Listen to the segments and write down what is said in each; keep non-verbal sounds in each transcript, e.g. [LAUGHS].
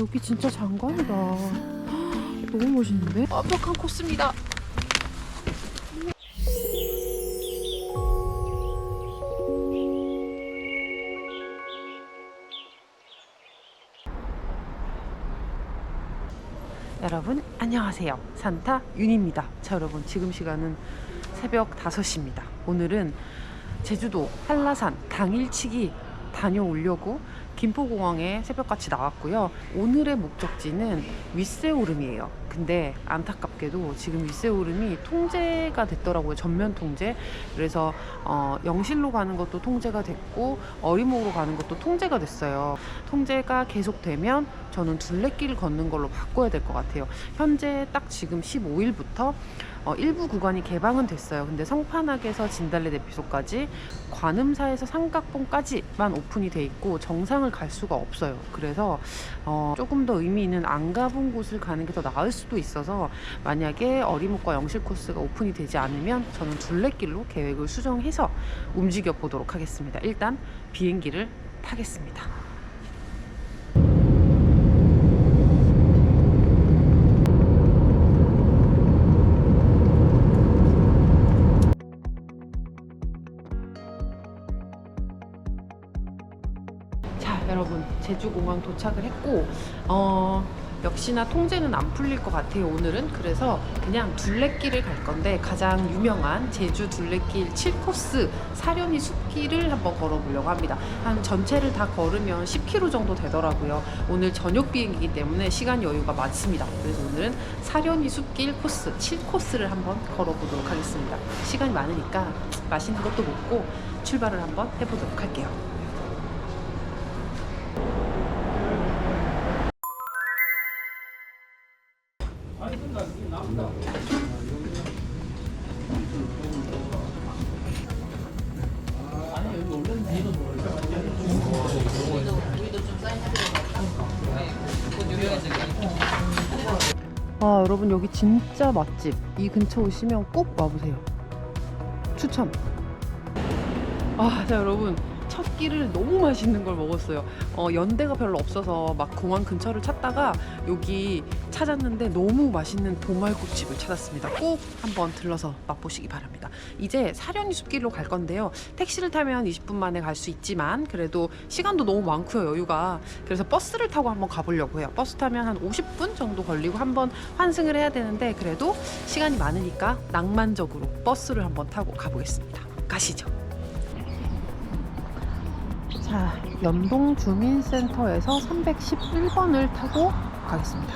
여기 진짜 장관이다. [GASPS] 너무 멋있는데? 완벽한 코스입니다. 여러분 안녕하세요 산타 윤입니다 자 여러분 지금 시간은 새벽 5시입니다 오늘은 제주도 한라산 당일치기 다녀오려고 김포공항에 새벽같이 나왔고요. 오늘의 목적지는 윗세오름이에요. 근데 안타깝게도 지금 윗세오름이 통제가 됐더라고요. 전면 통제. 그래서 어, 영실로 가는 것도 통제가 됐고 어리목으로 가는 것도 통제가 됐어요. 통제가 계속되면 저는 둘레길 걷는 걸로 바꿔야 될 것 같아요. 현재 딱 지금 15일부터 어, 일부 구간이 개방은 됐어요. 근데 성판악에서 진달래 대피소까지 관음사에서 삼각봉까지만 오픈이 돼 있고 정상을 갈 수가 없어요. 그래서 어, 조금 더 의미 있는 안 가본 곳을 가는 게 더 나을 수도 있어서 만약에 어리목과 영실 코스가 오픈이 되지 않으면 저는 둘레길로 계획을 수정해서 움직여 보도록 하겠습니다. 일단 비행기를 타겠습니다. 자, 여러분 제주공항 도착을 했고 어, 역시나 통제는 안 풀릴 것 같아요 오늘은. 그래서 그냥 둘레길을 갈 건데 가장 유명한 제주 둘레길 7코스 사려니 숲길을 한번 걸어보려고 합니다. 한 전체를 다 걸으면 10km 정도 되더라고요. 오늘 저녁 비행기이기 때문에 시간 여유가 많습니다. 그래서 오늘은 사려니 숲길 코스 7코스를 한번 걸어보도록 하겠습니다. 시간이 많으니까 맛있는 것도 먹고 출발을 한번 해보도록 할게요 아 여러분 여기 진짜 맛집. 이 근처 오시면 꼭 와보세요. 추천. 아자 여러분 첫 끼를 너무 맛있는 걸 먹었어요. 어, 연대가 별로 없어서 막 공항 근처를 찾다가 여기 찾았는데 너무 맛있는 보말국집을 찾았습니다. 꼭 한번 들러서 맛보시기 바랍니다. 이제 사려니 숲길로 갈 건데요. 택시를 타면 20분 만에 갈 수 있지만 그래도 시간도 너무 많고요 여유가. 그래서 버스를 타고 한번 가보려고 해요. 버스 타면 한 50분 정도 걸리고 한번 환승을 해야 되는데 그래도 시간이 많으니까 낭만적으로 버스를 한번 타고 가보겠습니다. 가시죠 자 연동 주민센터에서 311번을 타고 가겠습니다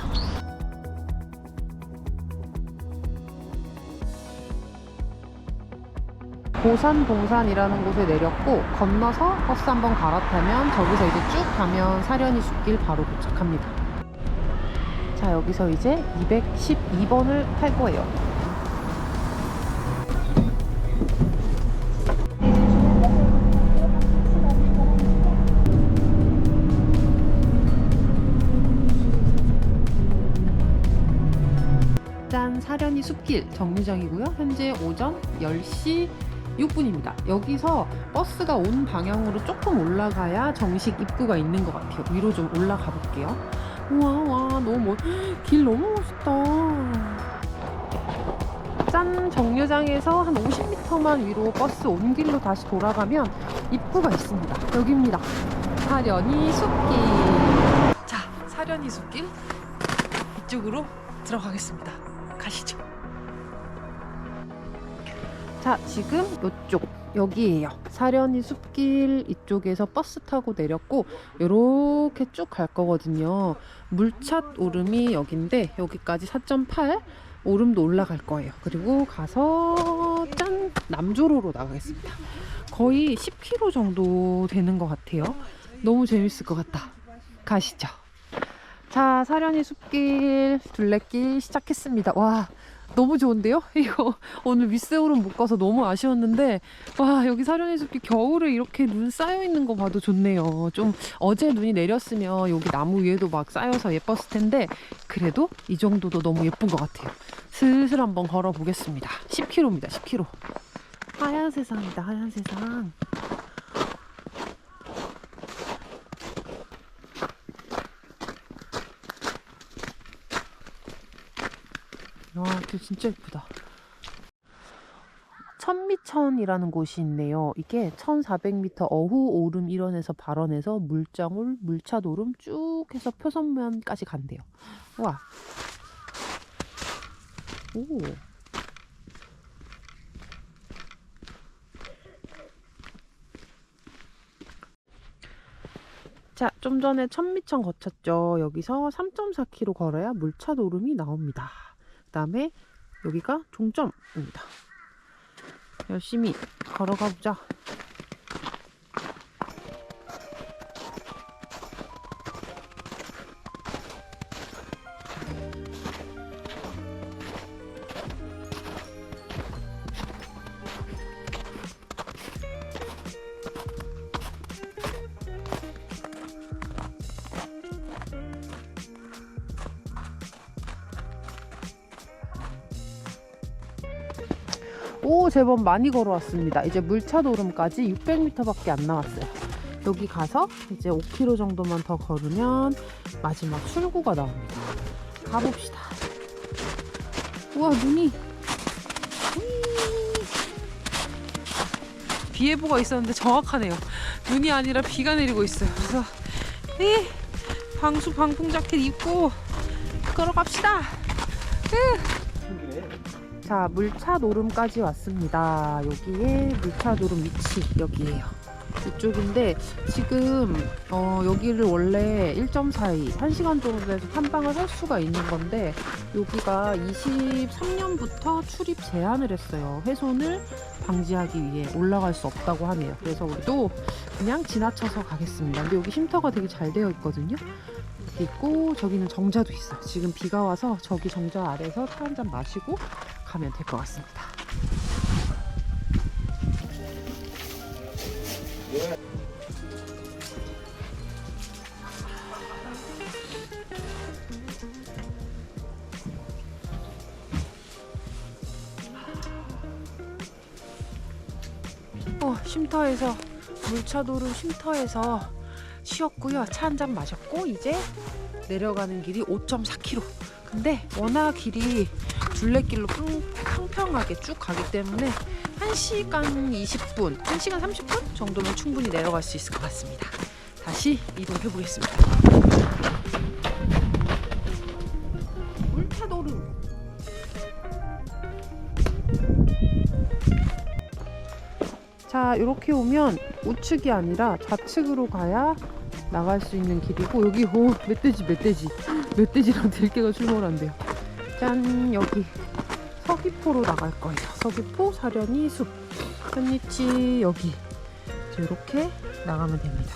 고산 봉산이라는 곳에 내렸고 건너서 버스 한번 갈아타면 저기서 이제 쭉 가면 사려니 숲길 바로 도착합니다. 자 여기서 이제 212번을 탈 거예요. 숲길 정류장이고요. 현재 오전 10시 6분입니다. 여기서 버스가 온 방향으로 조금 올라가야 정식 입구가 있는 것 같아요. 위로 좀 올라가 볼게요. 우와, 와, 너무 멋, 길 너무 멋있다. 짠, 정류장에서 한 50m만 위로 버스 온 길로 다시 돌아가면 입구가 있습니다. 여기입니다. 사려니 숲길. 자, 사려니 숲길 이쪽으로 들어가겠습니다. 가시죠. 자, 지금 이쪽 여기에요. 사려니 숲길 이쪽에서 버스 타고 내렸고 이렇게 쭉 갈 거거든요. 물찻 오름이 여긴데 여기까지 4.8 오름도 올라갈 거예요. 그리고 가서 짠 남조로로 나가겠습니다. 거의 10km 정도 되는 것 같아요. 너무 재밌을 것 같다. 가시죠. 자, 사려니 숲길 둘레길 시작했습니다. 와, 너무 좋은데요? [LAUGHS] 이거 오늘 윗세오름 못 가서 너무 아쉬웠는데 와 여기 사려니 숲길 겨울에 이렇게 눈 쌓여 있는 거 봐도 좋네요. 좀 어제 눈이 내렸으면 여기 나무 위에도 막 쌓여서 예뻤을 텐데 그래도 이 정도도 너무 예쁜 것 같아요. 슬슬 한번 걸어 보겠습니다. 10km입니다. 10km. 하얀 세상이다. 하얀 세상. 길 진짜 예쁘다. 천미천이라는 곳이 있네요. 이게 1400m 어후 오름 일원에서 발원해서 물장울, 물차도름 쭉 해서 표선면까지 간대요. 와. 오. 자, 좀 전에 천미천 거쳤죠. 여기서 3.4km 걸어야 물차도름이 나옵니다. 그 다음에 여기가 종점입니다. 열심히 걸어가 보자. 오, 제법 많이 걸어왔습니다. 이제 물차도름까지 600m밖에 안 남았어요. 여기 가서 이제 5km 정도만 더 걸으면 마지막 출구가 나옵니다. 가봅시다. 우와, 눈이. 휘. 비 예보가 있었는데 정확하네요. 눈이 아니라 비가 내리고 있어요. 그래서 이 방수 방풍 자켓 입고 걸어갑시다. 자, 물차 노름까지 왔습니다. 여기에 물차 노름 위치 여기에요. 이쪽인데 지금 어, 여기를 원래 1.42, 1시간 정도 돼서 탐방을 할 수가 있는 건데 여기가 23년부터 출입 제한을 했어요. 훼손을 방지하기 위해 올라갈 수 없다고 하네요. 그래서 우리도 그냥 지나쳐서 가겠습니다. 근데 여기 쉼터가 되게 잘 되어 있거든요. 있고 저기는 정자도 있어요. 지금 비가 와서 저기 정자 아래서 차 한 잔 마시고 가면 될 것 같습니다. 어, 쉼터에서 물차도로 쉼터에서 쉬었고요. 차 한 잔 마셨고 이제 내려가는 길이 5.4km. 근데 워낙 길이 둘레길로 평, 평평하게 쭉 가기 때문에 1시간 20분, 1시간 30분 정도면 충분히 내려갈 수 있을 것 같습니다. 다시 이동해 보겠습니다. 자, 이렇게 오면 우측이 아니라 좌측으로 가야 나갈 수 있는 길이고 여기 오 멧돼지 멧돼지 [GASPS] 멧돼지랑 들개가 출몰한대요. 짠 여기 서귀포로 나갈 거예요. 서귀포 사려니 숲 현니치 여기 이렇게 나가면 됩니다.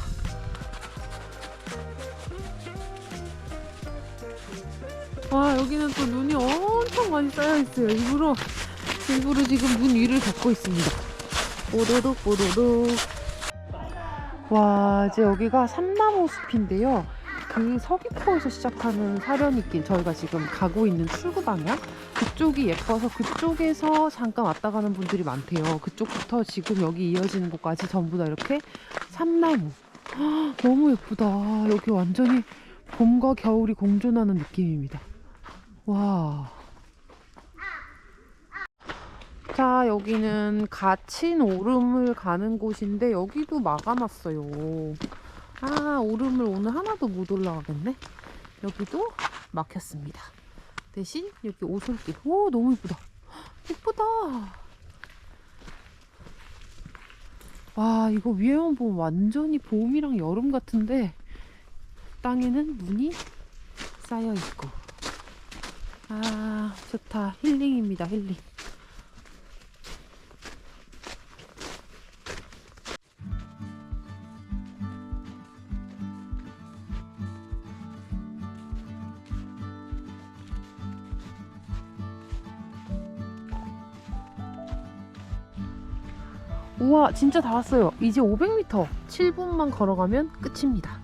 와 여기는 또 눈이 엄청 많이 쌓여 있어요. 일부러 일부러 지금 눈 위를 걷고 있습니다. 뽀로록 뽀로록 와 이제 여기가 삼나무 숲인데요. 그 서귀포에서 시작하는 사려니길 저희가 지금 가고 있는 출구 방향? 그쪽이 예뻐서 그쪽에서 잠깐 왔다 가는 분들이 많대요. 그쪽부터 지금 여기 이어지는 곳까지 전부 다 이렇게 삼나무. 헉, 너무 예쁘다. 여기 완전히 봄과 겨울이 공존하는 느낌입니다. 와 자, 여기는 가친 오름을 가는 곳인데 여기도 막아놨어요. 아, 오름을 오늘 하나도 못 올라가겠네. 여기도 막혔습니다. 대신 여기 오솔길. 오, 너무 이쁘다. 이쁘다. 와, 이거 위에만 보면 완전히 봄이랑 여름 같은데 땅에는 눈이 쌓여 있고. 아, 좋다. 힐링입니다, 힐링. 우와 진짜 다 왔어요. 이제 500m 7분만 걸어가면 끝입니다.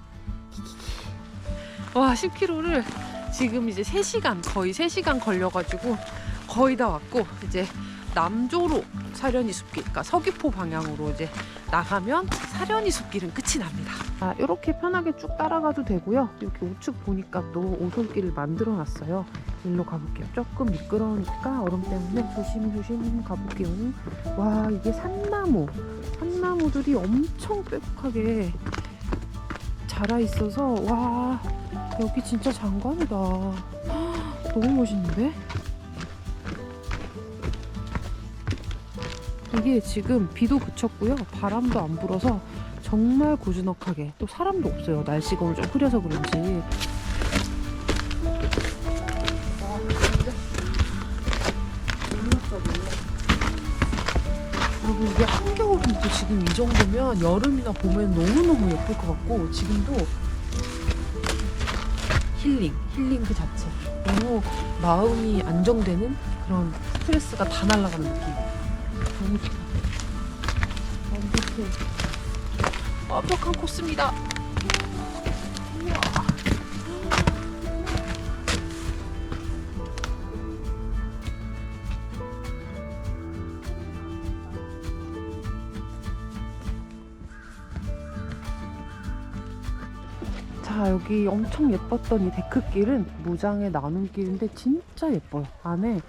와 10km를 지금 이제 3시간 거의 3시간 걸려가지고 거의 다 왔고 이제 남조로 사려니 숲길, 그러니까 서귀포 방향으로 이제 나가면 사려니 숲길은 끝이 납니다. 아, 이렇게 편하게 쭉 따라가도 되고요. 이렇게 우측 보니까 또 오솔길을 만들어 놨어요. 일로 가볼게요. 조금 미끄러우니까 얼음 때문에 조심 조심 가볼게요. 와 이게 산나무, 산나무들이 엄청 빼곡하게 자라 있어서 와 여기 진짜 장관이다. [GASPS] 너무 멋있는데? 이게 지금 비도 그쳤고요. 바람도 안 불어서 정말 고즈넉하게 또 사람도 없어요. 날씨가 오늘 좀 흐려서 그런지. 여러분 이게 한겨울인데 지금 이 정도면 여름이나 봄엔 너무너무 예쁠 것 같고 지금도 힐링, 힐링 그 자체. 너무 마음이 안정되는 그런 스트레스가 다 날아가는 느낌. 완벽해. 완벽한 코스입니다. 자 여기 엄청 예뻤던 이 데크길은 무장의 나눔길인데 진짜 예뻐요 안에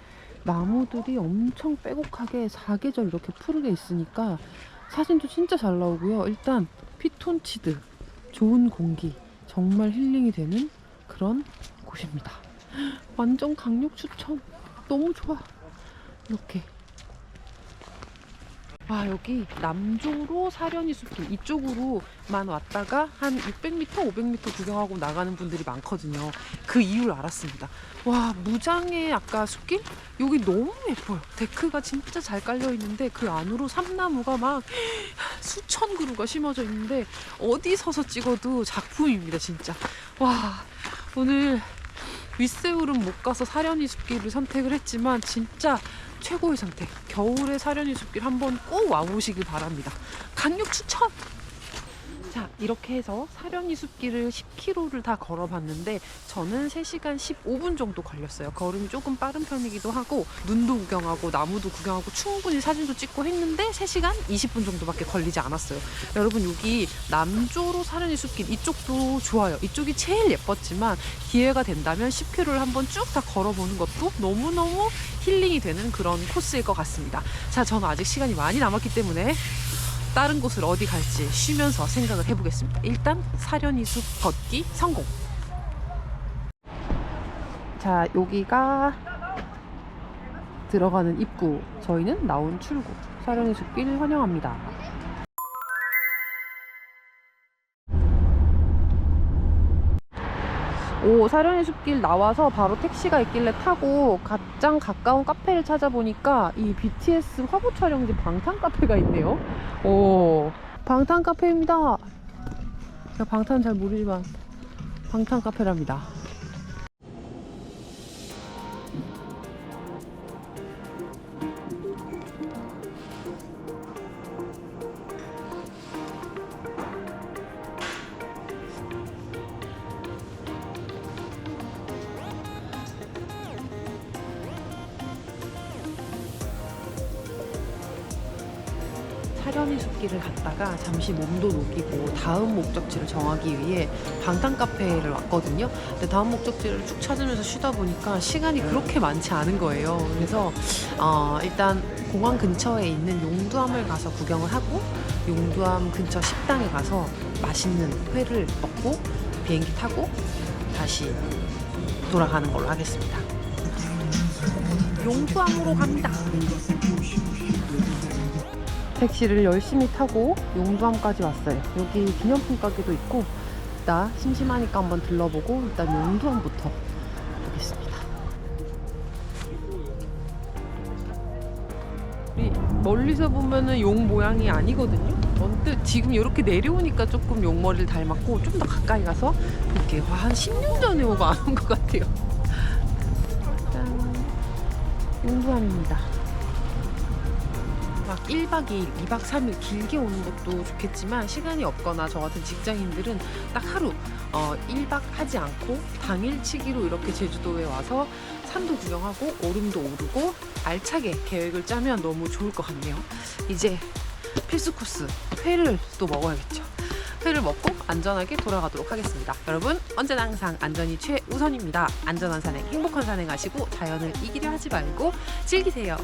나무들이 엄청 빼곡하게 사계절 이렇게 푸르게 있으니까 사진도 진짜 잘 나오고요. 일단 피톤치드 좋은 공기 정말 힐링이 되는 그런 곳입니다. [GASPS] 완전 강력 추천. 너무 좋아. 이렇게 아 여기 남조로 사려니 숲길 이쪽으로만 왔다가 한 600m, 500m 구경하고 나가는 분들이 많거든요. 그 이유를 알았습니다. 와 무장의 아까 숲길 여기 너무 예뻐요. 데크가 진짜 잘 깔려 있는데 그 안으로 삼나무가 막 수천 그루가 심어져 있는데 어디 서서 찍어도 작품입니다 진짜. 와 오늘 윗세울은 못 가서 사려니 숲길을 선택을 했지만 진짜 최고의 선택. 겨울에 사려니 숲길 한번 꼭 와보시길 바랍니다. 강력 추천! 자, 이렇게 해서 사려니 숲길을 10km를 다 걸어봤는데 저는 3시간 15분 정도 걸렸어요. 걸음이 조금 빠른 편이기도 하고 눈도 구경하고 나무도 구경하고 충분히 사진도 찍고 했는데 3시간 20분 정도밖에 걸리지 않았어요. 여러분 여기 남조로 사려니 숲길 이쪽도 좋아요. 이쪽이 제일 예뻤지만 기회가 된다면 10km를 한번 쭉 다 걸어보는 것도 너무너무 힐링이 되는 그런 코스일 것 같습니다. 자, 저는 아직 시간이 많이 남았기 때문에 다른 곳을 어디 갈지 쉬면서 생각을 해보겠습니다. 일단 사려니 숲 걷기 성공. 자, 여기가 들어가는 입구. 저희는 나온 출구. 사려니 숲길 환영합니다. 오, 사려니 숲길 나와서 바로 택시가 있길래 타고 가장 가까운 카페를 찾아보니까 이 BTS 화보 촬영지 방탄 카페가 있네요. 오, 방탄 카페입니다. 제가 방탄 잘 모르지만 방탄 카페랍니다. 잠시 몸도 녹이고 다음 목적지를 정하기 위해 방탄 카페를 왔거든요. 근데 다음 목적지를 쭉 찾으면서 쉬다 보니까 시간이 그렇게 많지 않은 거예요. 그래서 어, 일단 공항 근처에 있는 용두암을 가서 구경을 하고 용두암 근처 식당에 가서 맛있는 회를 먹고 비행기 타고 다시 돌아가는 걸로 하겠습니다. 용두암으로 갑니다. 택시를 열심히 타고 용두암까지 왔어요. 여기 기념품 가게도 있고 일단 심심하니까 한번 들러보고 일단 용두암부터 보겠습니다. 멀리서 보면은 용 모양이 아니거든요. 언뜻 지금 이렇게 내려오니까 조금 용머리를 닮았고 좀 더 가까이 가서 볼게요. 와, 한 10년 전에 오고 안 온 것 같아요. 짠. 용두암입니다. 막 1박 2일, 2박 3일 길게 오는 것도 좋겠지만 시간이 없거나 저 같은 직장인들은 딱 하루 어, 1박 하지 않고 당일치기로 이렇게 제주도에 와서 산도 구경하고 오름도 오르고 알차게 계획을 짜면 너무 좋을 것 같네요. 이제 필수 코스 회를 또 먹어야겠죠. 회를 먹고 안전하게 돌아가도록 하겠습니다. 여러분 언제나 항상 안전이 최우선입니다. 안전한 산행, 행복한 산행하시고 자연을 이기려 하지 말고 즐기세요.